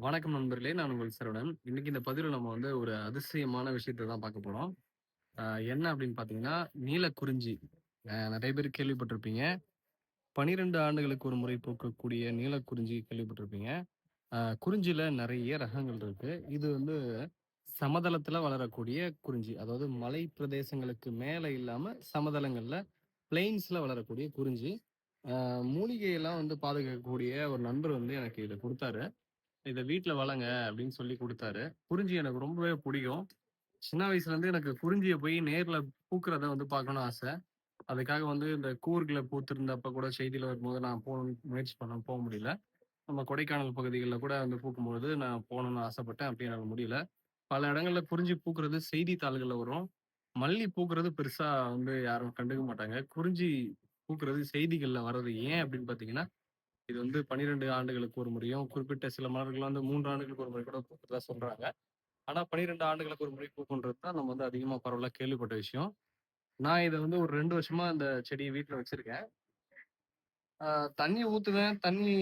வணக்கம் நண்பர்களே! நான் உங்கள் சரவணன். இன்னைக்கு இந்த பதிவில் நம்ம வந்து ஒரு அதிசயமான விஷயத்தை தான் பார்க்க போறோம். என்ன அப்படின்னு பார்த்தீங்கன்னா, நீலக்குறிஞ்சி. நிறைய பேர் கேள்விப்பட்டிருப்பீங்க. 12 ஆண்டுகளுக்கு ஒரு முறை பூக்கக்கூடிய நீலக்குறிஞ்சி கேள்விப்பட்டிருப்பீங்க. குறிஞ்சியில் நிறைய ரகங்கள் இருக்கு. இது வந்து சமதளத்தில் வளரக்கூடிய குறிஞ்சி. அதாவது மலை பிரதேசங்களுக்கு மேலே இல்லாம சமதளங்கள்ல, பிளெயின்ஸ்ல வளரக்கூடிய குறிஞ்சி. மூலிகையெல்லாம் வந்து பாதுகாக்கக்கூடிய ஒரு நண்பர் வந்து எனக்கு இதை கொடுத்தாரு இதை வீட்டில் வளங்க" அப்படின்னு சொல்லி கொடுத்தாரு குறிஞ்சி எனக்கு ரொம்பவே பிடிக்கும் சின்ன வயசுலேருந்து எனக்கு குறிஞ்சியை போய் நேர்ல பூக்கிறத வந்து பார்க்கணும்னு ஆசை அதுக்காக வந்து இந்த கூர்கில் பூத்திருந்தப்ப கூட செய்தியில் வரும்போது நான் போகணும்னு முயற்சி பண்ண போக முடியல. நம்ம கொடைக்கானல் பகுதிகளில் கூட வந்து பூக்கும்போது நான் போகணும்னு ஆசைப்பட்டேன். அப்படி என்னால முடியல. பல இடங்கள்ல குறிஞ்சி பூக்குறது செய்தித்தாள்களில் வரும். மல்லி பூக்குறது பெருசா வந்து யாரும் கண்டுக்க மாட்டாங்க. குறிஞ்சி பூக்குறது செய்திகளில் வர்றது ஏன் அப்படின்னு பார்த்தீங்கன்னா, இது வந்து 12 ஆண்டுகளுக்கு ஒரு முறையும், குறிப்பிட்ட சில மலர்கள் வந்து மூன்று ஆண்டுகளுக்கு ஒரு முறை கூட பூக்கிறதா சொல்றாங்க. ஆனா 12 ஆண்டுகளுக்கு ஒரு முறை பூக்குன்றது தான் நம்ம வந்து அதிகமா பரவலா கேள்விப்பட்ட விஷயம். நான் இதை வந்து ஒரு ரெண்டு வருஷமா இந்த செடியை வீட்டில் வச்சிருக்கேன். தண்ணி ஊத்துவேன். தண்ணி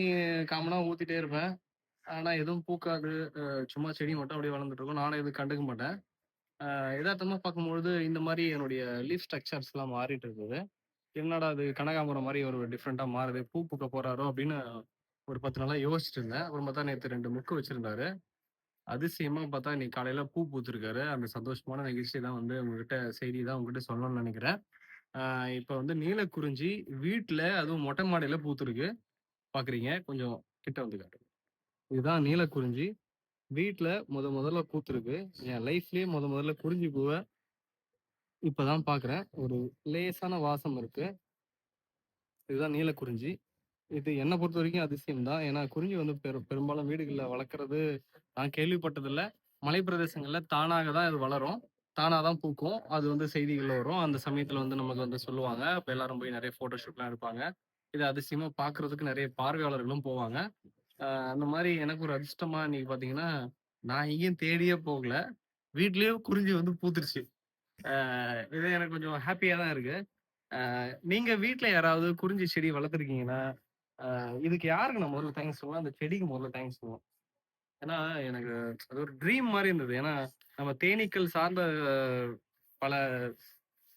காமனா ஊத்திட்டே இருப்பேன். ஆனா எதுவும் பூக்காது. சும்மா செடி மட்டும் அப்படியே வளர்ந்துட்டு இருக்கும். நானும் எதுவும் கண்டுக்க மாட்டேன். அ பார்க்கும்பொழுது இந்த மாதிரி என்னுடைய லீஃப் ஸ்ட்ரக்சர்ஸ்லாம் மாறிட்டு இருந்தது. என்னடா அது கனகாம்பரம் மாதிரி ஒரு டிஃப்ரெண்டா மாறுது. பூ பூக்க போறாரோ அப்படின்னு ஒரு 10 நாளா யோசிச்சுட்டு இருந்தேன். அப்புறம் பார்த்தா நேற்று ரெண்டு முக்கு வச்சிருந்தாரு. அதிசயமா பார்த்தா இன்னைக்கு காலையில பூ பூத்திருக்காரு. அந்த சந்தோஷமான நிகழ்ச்சி தான் வந்து உங்ககிட்ட செய்தி தான் உங்ககிட்ட சொல்லணும்னு நினைக்கிறேன் இப்போ இப்ப வந்து நீலக்குறிஞ்சி வீட்டில் அதுவும் மொட்டை மாடியில பூத்திருக்கு. பார்க்குறீங்க. கொஞ்சம் கிட்ட வந்து காட்டுங்க. இதுதான் நீலக்குறிஞ்சி. வீட்டில் முத முதல்ல பூத்திருக்கு. என் லைஃப்லயே முத முதல்ல குறிஞ்சி பூவ இப்பதான் தான் பார்க்குறேன். ஒரு லேசான வாசம் இருக்கு. இதுதான் நீலக்குறிஞ்சி. இது என்னை பொறுத்த வரைக்கும் அதிசயம் தான். ஏன்னா குறிஞ்சி வந்து பெரும் பெரும்பாலும் வீடுகளில் வளர்க்குறது நான் கேள்விப்பட்டதில்ல. மலை பிரதேசங்களில் தானாக தான் இது வளரும். தானாக தான் பூக்கும். அது வந்து செய்திகளில் வரும். அந்த சமயத்தில் வந்து நமக்கு வந்து சொல்லுவாங்க. இப்போ எல்லாரும் போய் நிறைய ஃபோட்டோஷூட்லாம் எடுப்பாங்க. இது அதிசயமாக பார்க்கறதுக்கு நிறைய பார்வையாளர்களும் போவாங்க. அந்த மாதிரி எனக்கு ஒரு அதிர்ஷ்டமாக இன்னைக்கு பார்த்தீங்கன்னா, நான் எங்கேயும் தேடியே போகல. வீட்லேயே குறிஞ்சி வந்து பூத்துருச்சு. இது எனக்கு கொஞ்சம் ஹாப்பியா தான் இருக்கு. நீங்க வீட்டுல யாராவது குறிஞ்சி செடி வளர்த்துருக்கீங்கன்னா இதுக்கு யாருக்கு நான் முதல்ல தேங்க்ஸ் சொல்லுவோம் அந்த செடிக்கு முதல்ல தேங்க்ஸ் சொல்லுவோம் ஏன்னா, எனக்கு அது ஒரு ட்ரீம் மாதிரி இருந்தது. ஏன்னா, நம்ம தேனீக்கள் சார்ந்த பல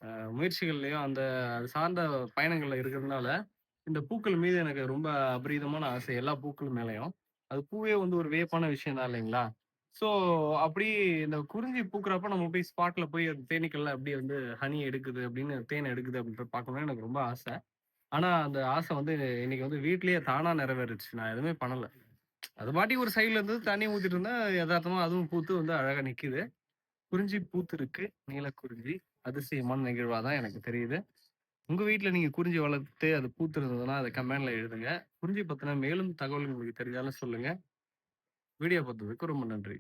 அ முயற்சிகள்லயும், அந்த சார்ந்த பயணங்கள்ல இருக்கிறதுனால, இந்த பூக்கள் மீது எனக்கு ரொம்ப அபரீதமான ஆசை. எல்லா பூக்கள் மேலேயும் அது பூவே வந்து ஒரு வியப்பான விஷயம் தான் இல்லைங்களா? ஸோ, அப்படி இந்த குறிஞ்சி பூக்குறப்ப நம்ம போய் ஸ்பாட்ல போய் அந்த தேனீக்கள்லாம் அப்படியே வந்து ஹனி எடுக்குது அப்படின்னு, தேன் எடுக்குது அப்படின்னு பார்க்கணும்னு எனக்கு ரொம்ப ஆசை. ஆனா, அந்த ஆசை வந்து இன்னைக்கு வந்து வீட்லயே தானா நிறைவேறுச்சு. நான் எதுவுமே பண்ணல. அது மாட்டி ஒரு சைடுல இருந்து தண்ணி ஊத்திட்டு இருந்தேன். யதார்த்தமா அதுவும் பூத்து வந்து அழகா நிக்குது. குறிஞ்சி பூத்திருக்கு. நீலக்குறிஞ்சி. அதிசயமான நிகழ்வா தான் எனக்கு தெரியுது. உங்க வீட்டுல நீங்க குறிஞ்சி வளர்த்து அது பூத்து இருந்ததுன்னா அதை கமெண்ட்ல எழுதுங்க. குறிஞ்சி பத்தின மேலும் தகவல் உங்களுக்கு தெரிஞ்சாலும் சொல்லுங்க. வீடியோ பார்த்ததுக்கு ரொம்ப நன்றி.